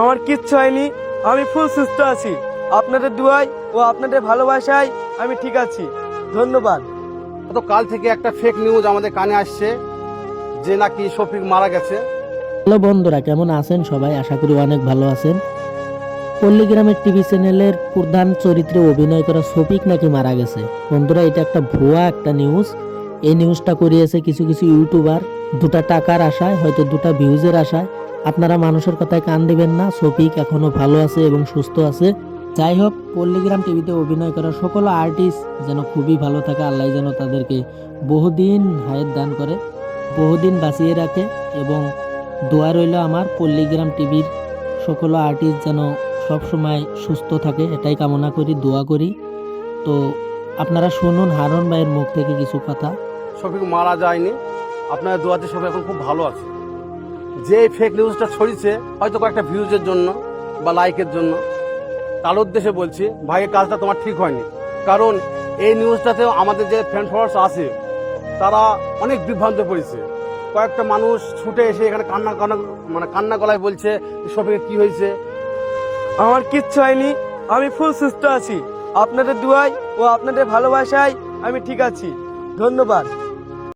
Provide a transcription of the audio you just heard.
আমার কিচ্ছু হয়নি। আমি ফুল সুস্থ আছি। আপনাদের দুয়ায় ও আপনাদের ভালোবাসায় আমি ঠিক আছি। ধন্যবাদ। তো কাল থেকে একটা ফেক নিউজ আমাদের কানে আসছে যে নাকি শফিক মারা গেছে। হ্যালো বন্ধুরা কেমন আছেন সবাই? আশা করি অনেক ভালো আছেন। পল্লীগ্রামের টিভি চ্যানেলের প্রধান চরিত্রে অভিনয় করা শফিক নাকি মারা গেছে। বন্ধুরা এটা একটা ভুয়া একটা নিউজ এই নিউজটা করিয়েছে কিছু কিছু ইউটিউবার দুটা টাকার আশায় হয়তো দুটা ভিউজের আশায়। আপনারা মানুষের কথায় কান দিবেন না। শফিক এখনও ভালো আছে এবং সুস্থ আছে। যাই হোক, পল্লীগ্রাম টিভিতে অভিনয় করা সকল আর্টিস্ট যেন খুবই ভালো থাকে, আল্লাহ যেন তাদেরকে বহুদিন হায়াত দান করে, বহুদিন বাঁচিয়ে রাখে এবং দোয়া রইল আমার পল্লীগ্রাম টিভির সকল আর্টিস্ট যেন সব সময় সুস্থ থাকে, এটাই কামনা করি, দোয়া করি। তো আপনারা শুনুন হারন ভাইয়ের মুখ থেকে কিছু কথা। শফিক মারা যায়নি। আপনার দোয়াতে সবাই এখন খুব ভালো আছে। যে ফেক নিউজটা ছড়িয়েছে, হয়তো কয়েকটা ভিউজের জন্য বা লাইকের জন্য। তার উদ্দেশ্যে বলছি ভাইয়ের কাজটা তোমার ঠিক হয়নি। কারণ এই নিউজটাতেও আমাদের যে ফ্রেন্ড ফলোয়ার্স আছে, তারা অনেক বিভ্রান্ত পড়েছে। কয়েকটা মানুষ ছুটে এসে এখানে কান্না কান্না মানে কান্না গলায় বলছে, শফিকের কি হয়েছে? আমার কিচ্ছু হয়নি। আমি ফুল সুস্থ আছি। আপনাদের দুয়ায় ও আপনাদের ভালোবাসায় আমি ঠিক আছি। ধন্যবাদ।